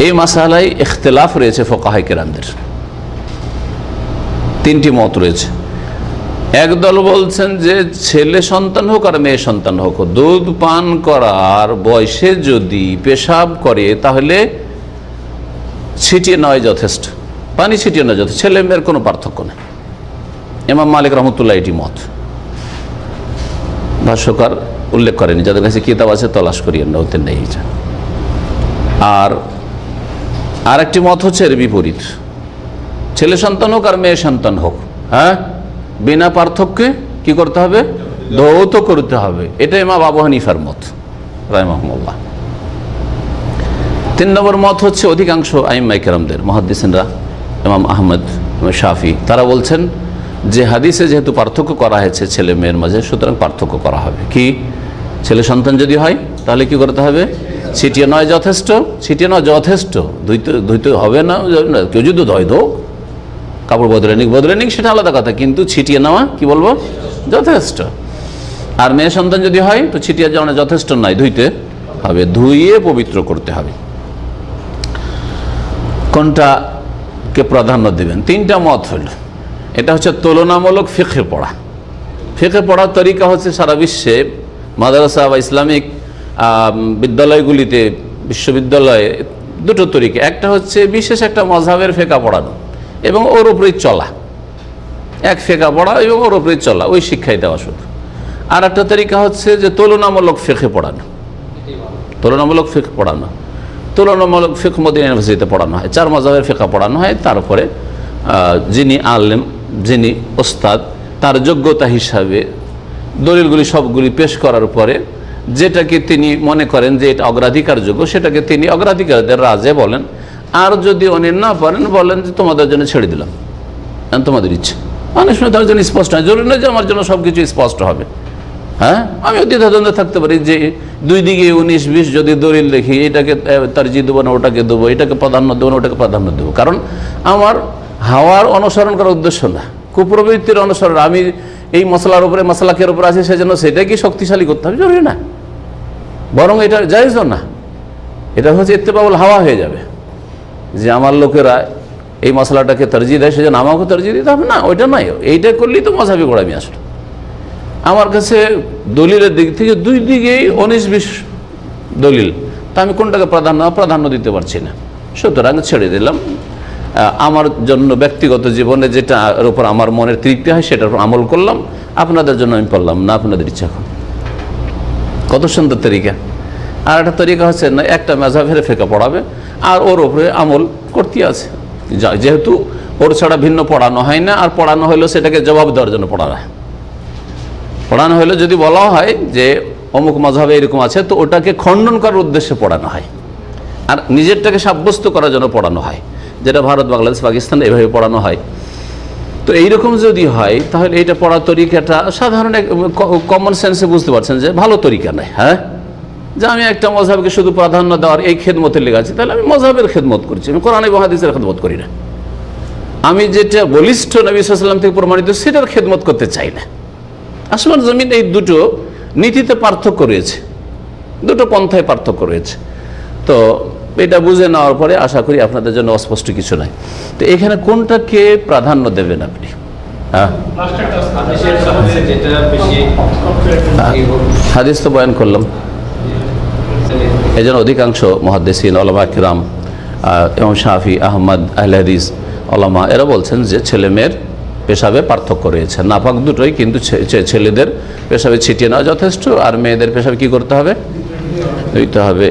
এই মাসালায় ইখতলাফ রয়েছে ফোকাহাই কেরামদের। তিনটি মত রয়েছে। একদল বলছেন যে ছেলে সন্তান হোক আর মেয়ে সন্তান হোক, দুধ পান করার বয়সে যদি পেশাব করে, তাহলে ছিটিয়ে নেওয়াই যথেষ্ট। পানি ছিটিয়ে নেওয়া যথেষ্ট। ছেলে মেয়ের কোনো পার্থক্য নেই। এমাম মালিক রহমতুল্লাহ এটি মত। ভাষ্যকার উল্লেখ করেনি, যাদের কাছে কিতাব আছে, তলাশ করিয়ে নেই আর আর একটি মত হচ্ছে এর বিপরীত। ছেলে সন্তান হোক আর মেয়ে সন্তান হোক হ্যাঁ? বিনা পার্থক্যে কি করতে হবে? ধৌত করতে হবে। এটা ইমাম আবু হানিফার মত রায়মাহমুল্লাহ তিন নম্বর মত হচ্ছে অধিকাংশ আইম্মাই কেরামদের, মহাদ্দিসিনরা, ইমাম আহমদ শাফি, তারা বলছেন, যে হাদিসে যেহেতু পার্থক্য করা হয়েছে ছেলে মেয়ের মাঝে, সুতরাং পার্থক্য করা হবে। কি? ছেলে সন্তান যদি হয়, তাহলে কি করতে হবে? ছিটিয়ে নয় যথেষ্ট ছিটিয়ে নয় যথেষ্ট। ধুইতে ধুইতে হবে না, কেউ যদি ধয় দো কাপড় বদলে নিক বদলে নিক সেটা আলাদা কথা, কিন্তু ছিটিয়ে নেওয়া, কি বলব? যথেষ্ট। আর মেয়ে সন্তান যদি হয়, তো ছিটিয়ে যাওয়া যথেষ্ট নয়, ধুইতে হবে, ধুইয়ে পবিত্র করতে হবে। কোনটাকে প্রাধান্য দেবেন? তিনটা মত হইল এটা হচ্ছে তুলনামূলক ফেঁকে পড়া। ফিখে পড়ার তরিকা হচ্ছে সারা বিশ্বে মাদ্রাসা বা ইসলামিক বিদ্যালয়গুলিতে, বিশ্ববিদ্যালয়ে দুটো তরিকা। একটা হচ্ছে বিশেষ একটা মজাবের ফেঁকা পড়ানো এবং ওর উপরেই চলা। এক ফেঁকা পড়া এবং ওর উপরেই চলা, ওই শিক্ষাই দেওয়া শুধু। আর একটা তরিকা হচ্ছে যে তুলনামূলক ফেঁকে পড়ানো। তুলনামূলক ফিক পড়ানো। তুলনামূলক ফিক মদিনা ইউনিভার্সিটিতে পড়ানো হয়। চার মজাবের ফেঁকা পড়ানো হয়। তারপরে যিনি আলেম, যিনি ওস্তাদ, তার যোগ্যতা হিসাবে দলিলগুলি সবগুলি পেশ করার পরে যেটাকে তিনি মনে করেন যে এটা অগ্রাধিকারযোগ্য, সেটাকে তিনি অগ্রাধিকারদের রাজে বলেন। আর যদি উনি না পারেন, বলেন যে তোমাদের জন্য ছেড়ে দিলাম। তোমাদের ইচ্ছে। অনেক সময় তার জন্য স্পষ্ট হয়। জরুরি নয় যে আমার জন্য সব কিছু স্পষ্ট হবে। হ্যাঁ? আমি দ্বিধাদ্বন্দ্বে থাকতে পারি যে দুই দিকে উনিশ, বিশ যদি দলিল দেখি, এটাকে তারজি দেবো না, ওটাকে দেবো, এটাকে প্রাধান্য দেবো না, ওটাকে প্রাধান্য দেবো। কারণ আমার হাওয়ার অনুসরণ করার উদ্দেশ্য না। কুপ্রবৃত্তির অনুসরণ। আমি এই মশলার উপরে মশলাকের উপরে আছি, সেজন্য সেটাকে শক্তিশালী করতে হবে। জরুরি না। বরং এটা জায়জ না। এটা হচ্ছে ইত্তেবাউল হাওয়া হয়ে যাবে। যে আমার লোকেরা এই মশলাটাকে তরজি দেয়, সেজন্য আমাকে তরজি দিতে হবে। না, ওইটা নয়। এইটা করলেই তো মজাবি গোড়ামি আসলো। আমার কাছে দলিলের দিক থেকে দুই দিকেই উনিশ বিশ দলিল। তা আমি কোনটাকে প্রাধান্য প্রাধান্য দিতে পারছি না। সুতরাং ছেড়ে দিলাম। আমার জন্য ব্যক্তিগত জীবনে যেটা উপর আমার মনের তৃপ্তি হয়, সেটার উপর আমল করলাম। আপনাদের জন্য আমি পড়লাম না, আপনাদের ইচ্ছা কত সুন্দর তরিকা। আর একটা তরিকা হচ্ছে না, একটা মেজাফের ফেঁকা পড়াবে, আর ওর ওপরে আমল করতে আছে। যেহেতু ওর ছাড়া ভিন্ন পড়ানো হয় না, আর পড়ানো হলেও সেটাকে জবাব দেওয়ার জন্য পড়ানো হয় পড়ানো হলে যদি বলা হয় যে অমুক মজাবে এরকম আছে, তো ওটাকে খণ্ডন করার উদ্দেশ্যে পড়ানো হয়। আর নিজেরটাকে সাব্যস্ত করার জন্য পড়ানো হয়। যেটা ভারত, বাংলাদেশ, পাকিস্তান এভাবে পড়ানো হয়। তো এইরকম যদি হয়, তাহলে এটা পড়ার তরিকাটা সাধারণ কমন সেন্সে বুঝতে পারছেন যে ভালো তরিকা নয় হ্যাঁ? যে আমি একটা মজাবকে শুধু প্রাধান্য দেওয়ার এই খেদমতের লেগে আছে, তাহলে আমি মজাবের খেদমত করছি, আমি কোরআন হাদিসের খেদমত করি না। আমি যেটা বলিষ্ঠ নবী সাল্লাম থেকে প্রমাণিত, সেটার খেদমত করতে চাই না। আসমান জমিন এই দুটো নীতিতে পার্থক্য রয়েছে, দুটো পন্থায় পার্থক্য রয়েছে। তো এটা বুঝে নেওয়ার পরে আশা করি আপনাদের জন্য অস্পষ্ট কিছু নাই। তো এখানে কোনটাকে প্রাধান্য দেবেন আপনি? হ্যাঁ। হাদিস তো বয়ান করলাম। এই জন্য অধিকাংশ মহাদ্দেসিন ওলামা কিরাম এবং শাফি, আহমদ, আহলে হাদিস ওলামা এরা বলছেন যে ছেলে মেয়ের পেশাবে পার্থক্য রয়েছে। নাপাক দুটোই কিন্তু ছেলেদের পেশাবে ছিটিয়ে নেওয়া যথেষ্ট, আর মেয়েদের পেশাবে কি করতে হবে? দিতে হবে।